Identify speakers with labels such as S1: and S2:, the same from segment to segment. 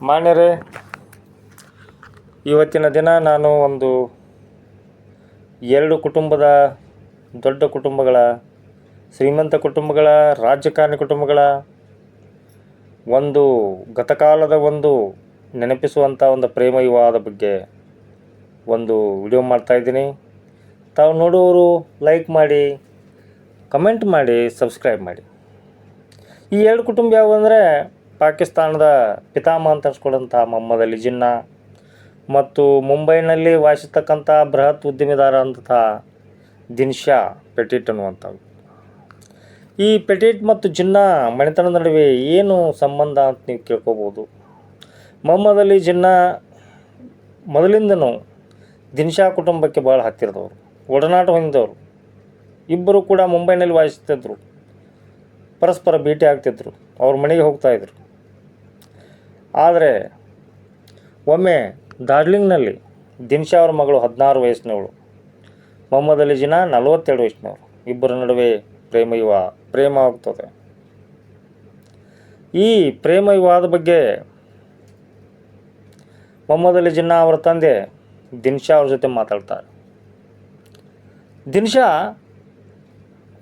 S1: ಮಾನ್ಯರೇ, ಇವತ್ತಿನ ದಿನ ನಾನು ಒಂದು ಎರಡು ಕುಟುಂಬದ ದೊಡ್ಡ ಕುಟುಂಬಗಳ, ಶ್ರೀಮಂತ ಕುಟುಂಬಗಳ, ರಾಜಕಾರಣಿ ಕುಟುಂಬಗಳ ಒಂದು ಗತಕಾಲದ ಒಂದು ನೆನಪಿಸುವಂಥ ಒಂದು ಪ್ರೇಮ ವಿವಾಹದ ಬಗ್ಗೆ ಒಂದು ವಿಡಿಯೋ ಮಾಡ್ತಾಯಿದ್ದೀನಿ ತಾವು ನೋಡುವವರು ಲೈಕ್ ಮಾಡಿ, ಕಮೆಂಟ್ ಮಾಡಿ, ಸಬ್ಸ್ಕ್ರೈಬ್ ಮಾಡಿ. ಈ ಎರಡು ಕುಟುಂಬ ಯಾವುವು ಅಂದರೆ ಪಾಕಿಸ್ತಾನದ ಪಿತಾಮಹ ಅಂತ ಅನ್ಸ್ಕೊಳ್ಳೋಂಥ ಮೊಹಮ್ಮದ್ ಅಲಿ ಜಿನ್ನಾ. ಮತ್ತು ಮುಂಬೈನಲ್ಲಿ ವಾಸಿಸ್ತಕ್ಕಂಥ ಬೃಹತ್ ಉದ್ಯಮಿದಾರ ಅಂತಹ ದಿನ್ಶಾ ಪೆಟಿಟ್ ಅನ್ನುವಂಥವು ಈ ಪೆಟಿಟ್ ಮತ್ತು ಜಿನ್ನಾ ಮನೆತನದ ನಡುವೆ ಏನು ಸಂಬಂಧ ಅಂತ ನೀವು ಕೇಳ್ಕೋಬೋದು? ಮೊಹಮ್ಮದ್ ಅಲಿ ಜಿನ್ನಾ ಮೊದಲಿಂದನೂ ದಿನ್ಶಾ ಕುಟುಂಬಕ್ಕೆ ಭಾಳ ಹತ್ತಿರದವರು, ಒಡನಾಟ ಹೊಂದಿದವರು. ಇಬ್ಬರು ಕೂಡ ಮುಂಬೈನಲ್ಲಿ ವಾಸಿಸ್ತಿದ್ರು. ಪರಸ್ಪರ ಭೇಟಿ ಆಗ್ತಿದ್ರು. ಅವ್ರ ಮನೆಗೆ ಹೋಗ್ತಾಯಿದ್ರು ಆದರೆ ಒಮ್ಮೆ ಡಾರ್ಲಿಂಗ್ನಲ್ಲಿ ದಿನ್ಶಾ ಅವ್ರ ಮಗಳು ಹದಿನಾರು ವಯಸ್ಸಿನವಳು, ಮೊಹಮ್ಮದ್ ಅಲಿ ಜಿನಾ ನಲವತ್ತೆರಡು ವಯಸ್ಸಿನವರು ಇಬ್ಬರ ನಡುವೆ ಪ್ರೇಮ ವಿವಾಹ ಪ್ರೇಮ ಆಗ್ತದೆ. ಈ ಪ್ರೇಮ ವಿವಾಹದ ಬಗ್ಗೆ ಮೊಹಮ್ಮದ್ ಅಲಿ ಜಿನ್ನಾ ಅವರ ತಂದೆ ದಿನ್ಶಾ ಅವ್ರ ಜೊತೆ ಮಾತಾಡ್ತಾರೆ. ದಿನ್ಶಾ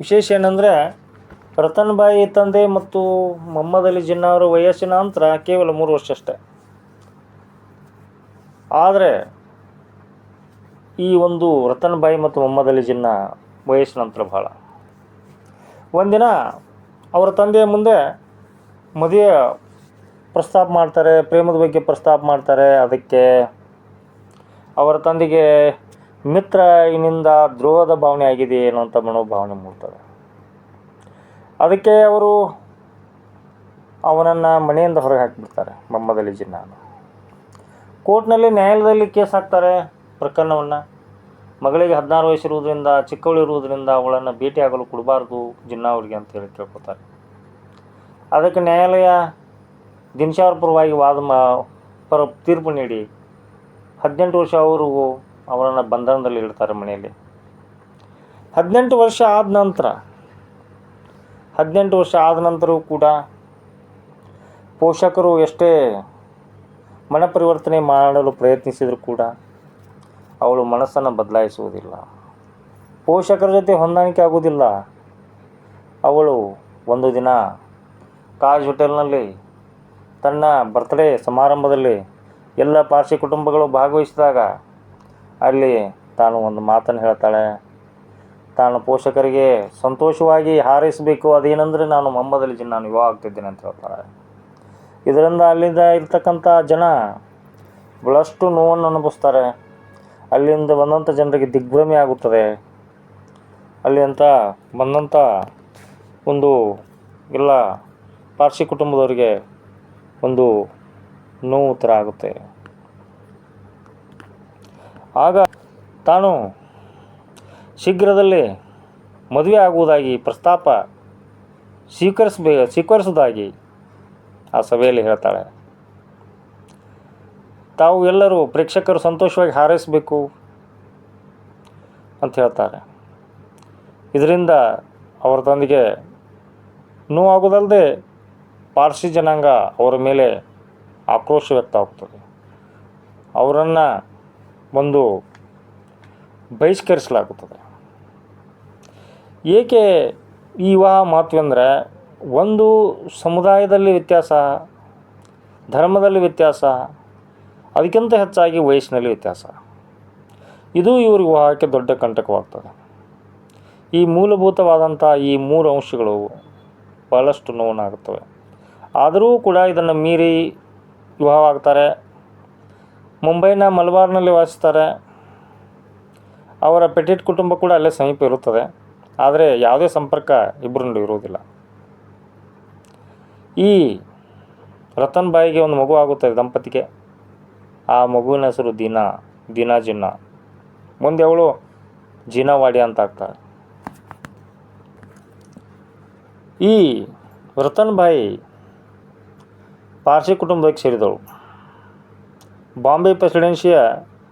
S1: ವಿಶೇಷ ಏನಂದರೆ ರತನ್ ಬಾಯಿ ತಂದೆ ಮತ್ತು ಮೊಹಮ್ಮದ್ ಅಲಿ ಜಿನ್ನಾ ಅವರ ವಯಸ್ಸಿನ ಅಂತರ ಕೇವಲ ಮೂರು ವರ್ಷ ಅಷ್ಟೆ ಆದರೆ ಈ ಒಂದು ರತನ್ ಬಾಯಿ ಮತ್ತು ಮೊಹಮ್ಮದ್ ಅಲಿ ಜಿನ್ನಾ ವಯಸ್ಸಿನ ಅಂತರ ಬಹಳ. ಒಂದಿನ ಅವರ ತಂದೆಯ ಮುಂದೆ ಮದುವೆ ಪ್ರಸ್ತಾಪ ಮಾಡ್ತಾರೆ, ಪ್ರೇಮದ ಬಗ್ಗೆ ಪ್ರಸ್ತಾಪ ಮಾಡ್ತಾರೆ. ಅದಕ್ಕೆ ಅವರ ತಂದೆಗೆ, ಮಿತ್ರ ಇನ್ನಿಂದ ದ್ರೋಹದ ಭಾವನೆ ಆಗಿದೆ ಅನ್ನುವಂಥ ಮನೋಭಾವನೆ ಮೂಡ್ತದೆ. ಅದಕ್ಕೆ ಅವರು ಅವನನ್ನು ಮನೆಯಿಂದ ಹೊರಗೆ ಹಾಕಿಬಿಡ್ತಾರೆ, ಮೊಹಮ್ಮದ್ ಜಿನ್ನಾನ. ಕೋರ್ಟ್ನಲ್ಲಿ ನ್ಯಾಯಾಲಯದಲ್ಲಿ ಕೇಸ್ ಹಾಕ್ತಾರೆ ಪ್ರಕರಣವನ್ನು. ಮಗಳಿಗೆ ಹದಿನಾರು ವಯಸ್ಸಿರುವುದರಿಂದ, ಚಿಕ್ಕವಳಿರುವುದರಿಂದ ಅವಳನ್ನು ಭೇಟಿಯಾಗಲು ಕೊಡಬಾರ್ದು ಜಿನ್ನಾ ಅವರಿಗೆ ಅಂತ ಹೇಳಿ ಕೇಳ್ಕೊತಾರೆ ಅದಕ್ಕೆ ನ್ಯಾಯಾಲಯ ದಿನಶಾರ್ಪುರವಾಗಿ ಪರವಾಗಿ ವಾದ ಮಾ, ಪರ ತೀರ್ಪು ನೀಡಿ ಹದಿನೆಂಟು ವರ್ಷ ಅವರು ಅವರನ್ನು ಬಂಧನದಲ್ಲಿ ಇಡ್ತಾರೆ ಮನೆಯಲ್ಲಿ. ಹದಿನೆಂಟು ವರ್ಷ ಆದ ನಂತರ ಹದಿನೆಂಟು ವರ್ಷ ಆದ ನಂತರವೂ ಕೂಡ ಪೋಷಕರು ಎಷ್ಟೇ ಮನ ಪರಿವರ್ತನೆ ಮಾಡಲು ಪ್ರಯತ್ನಿಸಿದರೂ ಕೂಡ ಅವಳು ಮನಸ್ಸನ್ನು ಬದಲಾಯಿಸುವುದಿಲ್ಲ. ಪೋಷಕರ ಜೊತೆ ಹೊಂದಾಣಿಕೆ ಆಗುವುದಿಲ್ಲ. ಅವಳು ಒಂದು ದಿನ ಕಾಜ್ ಹೋಟೆಲ್ನಲ್ಲಿ ತನ್ನ ಬರ್ತ್ಡೇ ಸಮಾರಂಭದಲ್ಲಿ ಎಲ್ಲ ಪಾರ್ಸಿ ಕುಟುಂಬಗಳು ಭಾಗವಹಿಸಿದಾಗ ಅಲ್ಲಿ ತಾನು ಒಂದು ಮಾತನ್ನು ಹೇಳ್ತಾಳೆ. ತಾನು ಪೋಷಕರಿಗೆ ಸಂತೋಷವಾಗಿ ಹಾರೈಸಬೇಕು. ಅದೇನೆಂದರೆ ನಾನು ಮೊಹಮ್ಮದಲ್ಲಿ ಜಿ ನಾನು ವಿವಾಹ ಆಗ್ತಿದ್ದೇನೆ ಅಂತ ಹೇಳ್ತಾರೆ. ಇದರಿಂದ ಅಲ್ಲಿಂದ ಇರ್ತಕ್ಕಂಥ ಜನ ಬಹಳಷ್ಟು ನೋವನ್ನು ಅನುಭವಿಸ್ತಾರೆ. ಅಲ್ಲಿಂದ ಬಂದಂಥ ಜನರಿಗೆ ದಿಗ್ಭ್ರಮೆ ಆಗುತ್ತದೆ. ಅಲ್ಲಿ ಅಂತ ಬಂದಂಥ ಒಂದು ಎಲ್ಲ ಪಾರ್ಸಿ ಕುಟುಂಬದವರಿಗೆ ಒಂದು ನೋವು ಥರ ಆಗುತ್ತೆ. ಆಗ ತಾನು ಶೀಘ್ರದಲ್ಲೇ ಮದುವೆ ಆಗುವುದಾಗಿ ಪ್ರಸ್ತಾಪ ಸ್ವೀಕರಿಸಬೇ, ಸ್ವೀಕರಿಸುವುದಾಗಿ ಆ ಸಭೆಯಲ್ಲಿ ಹೇಳ್ತಾಳೆ. ತಾವು ಎಲ್ಲರೂ ಪ್ರೇಕ್ಷಕರು ಸಂತೋಷವಾಗಿ ಹಾರೈಸಬೇಕು ಅಂತ ಹೇಳ್ತಾರೆ. ಇದರಿಂದ ಅವರ ತಂದೆಗೆ ನೋವಾಗೋದಲ್ಲದೆ ಪಾರ್ಸಿ ಜನಾಂಗ ಅವರ ಮೇಲೆ ಆಕ್ರೋಶ ವ್ಯಕ್ತವಾಗ್ತದೆ. ಅವರನ್ನು ಒಂದು ಬಹಿಷ್ಕರಿಸಲಾಗುತ್ತದೆ. ಏಕೆ ಈ ವಿವಾಹ ಮಹತ್ವ ಅಂದರೆ ಒಂದು ಸಮುದಾಯದಲ್ಲಿ ವ್ಯತ್ಯಾಸ, ಧರ್ಮದಲ್ಲಿ ವ್ಯತ್ಯಾಸ, ಅದಕ್ಕಿಂತ ಹೆಚ್ಚಾಗಿ ವಯಸ್ಸಿನಲ್ಲಿ ವ್ಯತ್ಯಾಸ. ಇದು ಇವ್ರ ವಿವಾಹಕ್ಕೆ ದೊಡ್ಡ ಕಂಟಕವಾಗ್ತದೆ. ಈ ಮೂಲಭೂತವಾದಂಥ ಈ ಮೂರು ಅಂಶಗಳು ಬಹಳಷ್ಟು ನೋವನ್ನಾಗುತ್ತವೆ ಆದರೂ ಕೂಡ ಇದನ್ನು ಮೀರಿ ವಿವಾಹವಾಗ್ತಾರೆ ಮುಂಬೈನ ಮಲಬಾರ್ನಲ್ಲಿ ವಾಸಿಸ್ತಾರೆ. ಅವರ ಪೆಟಿಟ್ ಕುಟುಂಬ ಕೂಡ ಅಲ್ಲೇ ಸಮೀಪ ಇರುತ್ತದೆ. ಆದರೆ ಯಾವುದೇ ಸಂಪರ್ಕ ಇಬ್ಬರ ನಡುವೆ ಇರುವುದಿಲ್ಲ. ಈ ರತನ್ ಬಾಯಿಗೆ ಒಂದು ಮಗು ಆಗುತ್ತದೆ ದಂಪತಿಗೆ. ಆ ಮಗುವಿನ ಹೆಸರು ದೀನಾ ದೀನಾ ಜಿನ್ನಾ ಮುಂದೆ ಅವಳು ಜೀನಾವಾಡಿ ಅಂತ ಆಗ್ತಾಳೆ. ಈ ರತನ್ ಬಾಯಿ ಪಾರ್ಸಿ ಕುಟುಂಬಕ್ಕೆ ಸೇರಿದವಳು ಬಾಂಬೆ ಪ್ರೆಸಿಡೆನ್ಸಿಯ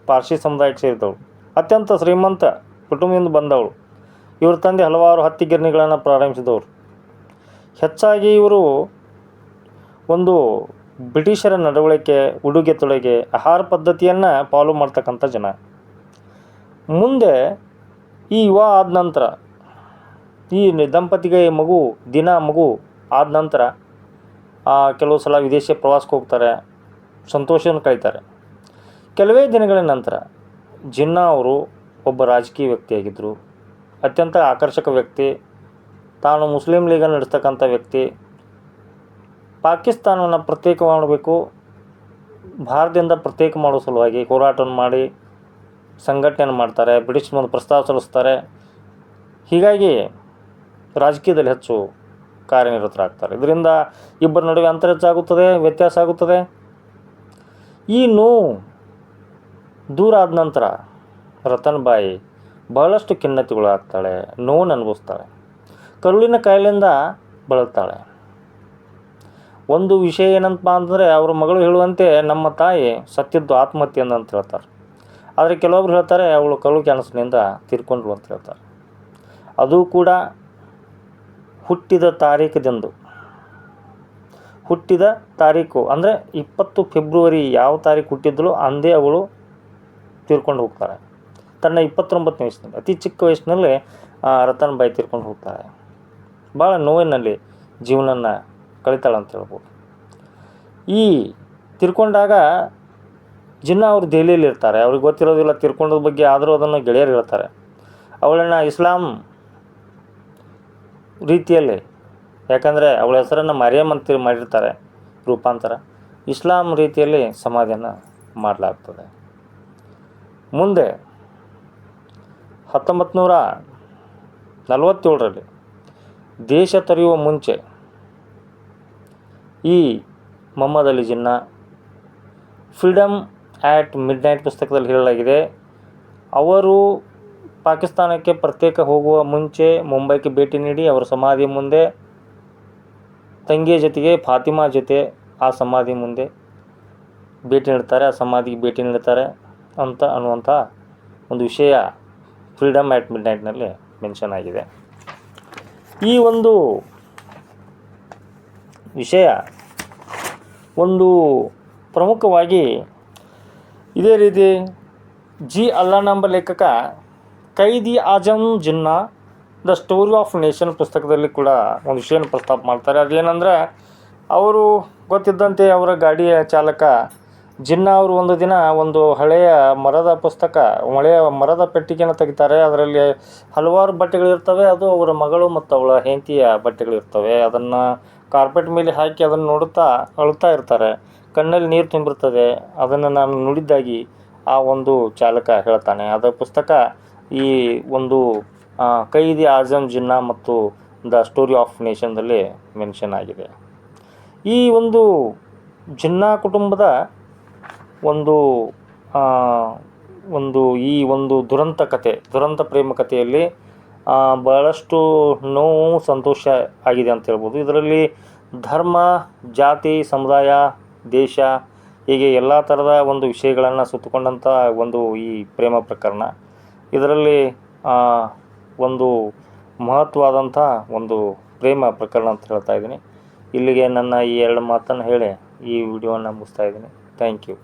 S1: ಪಾರ್ಸಿ ಸಮುದಾಯಕ್ಕೆ ಸೇರಿದವಳು ಅತ್ಯಂತ ಶ್ರೀಮಂತ ಕುಟುಂಬದಿಂದ ಬಂದವಳು. ಇವ್ರ ತಂದೆ ಹಲವಾರು ಹತ್ತಿ ಗಿರಣಿಗಳನ್ನು ಪ್ರಾರಂಭಿಸಿದವರು. ಹೆಚ್ಚಾಗಿ ಇವರು ಒಂದು ಬ್ರಿಟಿಷರ ನಡವಳಿಕೆ, ಉಡುಗೆ ತೊಡುಗೆ, ಆಹಾರ ಪದ್ಧತಿಯನ್ನು ಫಾಲೋ ಮಾಡ್ತಕ್ಕಂಥ ಜನ. ಮುಂದೆ ಈ ಯುವ ಆದ ನಂತರ, ಈ ದಂಪತಿಗೆ ಮಗು, ದಿನ ಮಗು ಆದ ನಂತರ ಕೆಲವು ಸಲ ವಿದೇಶಿ ಪ್ರವಾಸಕ್ಕೆ ಹೋಗ್ತಾರೆ, ಸಂತೋಷವನ್ನು ಕಳೀತಾರೆ. ಕೆಲವೇ ದಿನಗಳ ನಂತರ, ಜಿನ್ನಾ ಅವರು ಒಬ್ಬ ರಾಜಕೀಯ ವ್ಯಕ್ತಿಯಾಗಿದ್ದರು ಅತ್ಯಂತ ಆಕರ್ಷಕ ವ್ಯಕ್ತಿ. ತಾನು ಮುಸ್ಲಿಂ ಲೀಗ ನಡೆಸ್ತಕ್ಕಂಥ ವ್ಯಕ್ತಿ. ಪಾಕಿಸ್ತಾನವನ್ನು ಪ್ರತ್ಯೇಕ ಮಾಡಬೇಕು. ಭಾರತದಿಂದ ಪ್ರತ್ಯೇಕ ಮಾಡೋ ಸಲುವಾಗಿ ಹೋರಾಟವನ್ನು ಮಾಡಿ ಸಂಘಟನೆಯನ್ನು ಮಾಡ್ತಾರೆ, ಬ್ರಿಟಿಷ್ ಮುಂದೆ ಪ್ರಸ್ತಾವ ಸಲ್ಲಿಸ್ತಾರೆ. ಹೀಗಾಗಿ ರಾಜಕೀಯದಲ್ಲಿ ಹೆಚ್ಚು ಕಾರ್ಯನಿರತರಾಗ್ತಾರೆ. ಇದರಿಂದ ಇಬ್ಬರ ನಡುವೆ ಅಂತರ ಹೆಚ್ಚಾಗುತ್ತದೆ, ವ್ಯತ್ಯಾಸ ಆಗುತ್ತದೆ. ಈ ನೋವು ದೂರ ಆದ ನಂತರ ರತನ್ ಬಾಯಿ ಬಹಳಷ್ಟು ಖಿನ್ನತೆಗೊಳಗಾಗ್ತಾಳೆ ನೋವನ್ನು ಅನುಭವಿಸ್ತಾಳೆ, ಕರುಳಿನ ಕಾಯಿಲೆಯಿಂದ ಬಳಲ್ತಾಳೆ. ಒಂದು ವಿಷಯ ಏನಂತ ಅಂತಂದರೆ ಅವ್ರ ಮಗಳು ಹೇಳುವಂತೆ ನಮ್ಮ ತಾಯಿ ಸತ್ತಿದ್ದು ಆತ್ಮಹತ್ಯೆ ಅಂತ ಹೇಳ್ತಾರೆ. ಆದರೆ ಕೆಲವೊಬ್ರು ಹೇಳ್ತಾರೆ, ಅವಳು ಕರುಳು ಕ್ಯಾನ್ಸರ್ನಿಂದ ತೀರ್ಕೊಂಡ್ರು ಅಂತ ಹೇಳ್ತಾರೆ. ಅದು ಕೂಡ ಹುಟ್ಟಿದ ತಾರೀಖದಂದು ಹುಟ್ಟಿದ ತಾರೀಕು ಅಂದರೆ ಇಪ್ಪತ್ತು ಫೆಬ್ರವರಿ ಯಾವ ತಾರೀಕು ಹುಟ್ಟಿದ್ದಳು ಅಂದೇ ಅವಳು ತೀರ್ಕೊಂಡು ಹೋಗ್ತಾಳೆ ತನ್ನ ಇಪ್ಪತ್ತೊಂಬತ್ತನೇ ವಯಸ್ಸಿನಲ್ಲಿ, ಅತಿ ಚಿಕ್ಕ ವಯಸ್ಸಿನಲ್ಲಿ ರತನ್ ಬಾಯಿ ತೀರ್ಕೊಂಡು ಹೋಗ್ತಾಳೆ ಭಾಳ ನೋವಿನಲ್ಲಿ ಜೀವನನ ಕಳಿತಾಳೆ ಅಂತ ಹೇಳ್ಬೋದು. ಈ ತಿರ್ಕೊಂಡಾಗ ಜಿನ್ನ ಅವರು ದೆಹಲಿಯಲ್ಲಿ ಇರ್ತಾರೆ. ಅವ್ರಿಗೆ ಗೊತ್ತಿರೋದಿಲ್ಲ, ತಿರ್ಕೊಂಡೋದ ಬಗ್ಗೆ ಆದರೂ ಅದನ್ನು ಗೆಳೆಯರು ಹೇಳ್ತಾರೆ. ಅವಳನ್ನು ಇಸ್ಲಾಂ ರೀತಿಯಲ್ಲಿ, ಯಾಕಂದರೆ ಅವಳ ಹೆಸರನ್ನು ಮರಿಯಮ್ ಅಂತ ಮಾಡಿರ್ತಾರೆ, ರೂಪಾಂತರ. ಇಸ್ಲಾಂ ರೀತಿಯಲ್ಲಿ ಸಮಾಧಿಯನ್ನು ಮಾಡಲಾಗ್ತದೆ. ಮುಂದೆ ಹತ್ತೊಂಬತ್ತು ನೂರ ನಲವತ್ತೇಳರಲ್ಲಿ ದೇಶ ತೊರೆಯುವ ಮುಂಚೆ ಈ Mohammad Ali Jinnah freedom at midnight ಪುಸ್ತಕದಲ್ಲಿ ಹೇಳಲಾಗಿದೆ, ಅವರು ಪಾಕಿಸ್ತಾನಕ್ಕೆ ಪ್ರತ್ಯೇಕ ಹೋಗುವ ಮುಂಚೆ ಮುಂಬೈಗೆ ಭೇಟಿ ನೀಡಿ ಅವರ ಸಮಾಧಿ ಮುಂದೆ, ತಂಗಿಯ ಜೊತೆಗೆ ಫಾತಿಮಾ ಜೊತೆ ಆ ಸಮಾಧಿ ಮುಂದೆ ಭೇಟಿ ನೀಡ್ತಾರೆ, ಆ ಸಮಾಧಿಗೆ ಭೇಟಿ ನೀಡ್ತಾರೆ ಅಂತ ಅನ್ನುವಂಥ ಒಂದು ವಿಷಯ ಫ್ರೀಡಮ್ ಆ್ಯಟ್ ಮಿಡ್ ನೈಟ್ನಲ್ಲಿ ಮೆನ್ಷನ್ ಆಗಿದೆ. ಈ ಒಂದು ವಿಷಯ ಒಂದು ಪ್ರಮುಖವಾಗಿ ಇದೇ ರೀತಿ ಜಿ ಅಲ್ಲಾನಂಬ ಲೇಖಕ Quaid Azam Jinnah the story of nation ಪುಸ್ತಕದಲ್ಲಿ ಕೂಡ ಒಂದು ವಿಷಯನ ಪ್ರಸ್ತಾಪ ಮಾಡ್ತಾರೆ. ಅದೇನೆಂದರೆ ಅವರು ಗೊತ್ತಿದ್ದಂತೆ ಅವರ ಗಾಡಿಯ ಚಾಲಕ ಜಿನ್ನಾ ಅವರು ಒಂದು ದಿನ ಒಂದು ಹಳೆಯ ಮರದ ಪುಸ್ತಕ ಹಳೆಯ ಮರದ ಪೆಟ್ಟಿಗೆಯನ್ನು ತೆಗಿತಾರೆ. ಅದರಲ್ಲಿ ಹಲವಾರು ಬಟ್ಟೆಗಳಿರ್ತವೆ ಅದು ಅವರ ಮಗಳು ಮತ್ತು ಅವಳ ಹೆಂಡತಿಯ ಬಟ್ಟೆಗಳಿರ್ತವೆ ಅದನ್ನು ಕಾರ್ಪೆಟ್ ಮೇಲೆ ಹಾಕಿ ಅದನ್ನು ನೋಡುತ್ತಾ ಅಳುತ್ತಾ ಇರ್ತಾರೆ. ಕಣ್ಣಲ್ಲಿ ನೀರು ತುಂಬಿರ್ತದೆ. ಅದನ್ನು ನಾನು ನುಡಿದ್ದಾಗಿ ಆ ಒಂದು ಚಾಲಕ ಹೇಳ್ತಾನೆ. ಅದರ ಪುಸ್ತಕ ಈ ಒಂದು ಕೈದಿ ಆಜಮ್ ಜಿನ್ನಾ ಮತ್ತು ದ ಸ್ಟೋರಿ ಆಫ್ ನೇಷನ್ದಲ್ಲಿ ಮೆನ್ಷನ್ ಆಗಿದೆ. ಈ ಒಂದು ಜಿನ್ನಾ ಕುಟುಂಬದ ಒಂದು ಒಂದು ಈ ಒಂದು ದುರಂತ ಕತೆ, ದುರಂತ ಪ್ರೇಮ ಕಥೆಯಲ್ಲಿ ಬಹಳಷ್ಟು ನೋವು ಸಂತೋಷ ಆಗಿದೆ ಅಂತ ಹೇಳ್ಬೋದು. ಇದರಲ್ಲಿ ಧರ್ಮ, ಜಾತಿ, ಸಮುದಾಯ, ದೇಶ ಹೀಗೆ ಎಲ್ಲ ಥರದ ಒಂದು ವಿಷಯಗಳನ್ನು ಸುತ್ತಕೊಂಡಂಥ ಒಂದು ಈ ಪ್ರೇಮ ಪ್ರಕರಣ. ಇದರಲ್ಲಿ ಒಂದು ಮಹತ್ವವಾದಂಥ ಒಂದು ಪ್ರೇಮ ಪ್ರಕರಣ ಅಂತ ಹೇಳ್ತಾ ಇದ್ದೀನಿ. ಇಲ್ಲಿಗೆ ನನ್ನ ಈ ಎರಡು ಮಾತನ್ನು ಹೇಳಿ ಈ ವಿಡಿಯೋವನ್ನು ಮುಗಿಸ್ತಾ ಇದ್ದೀನಿ. Thank you.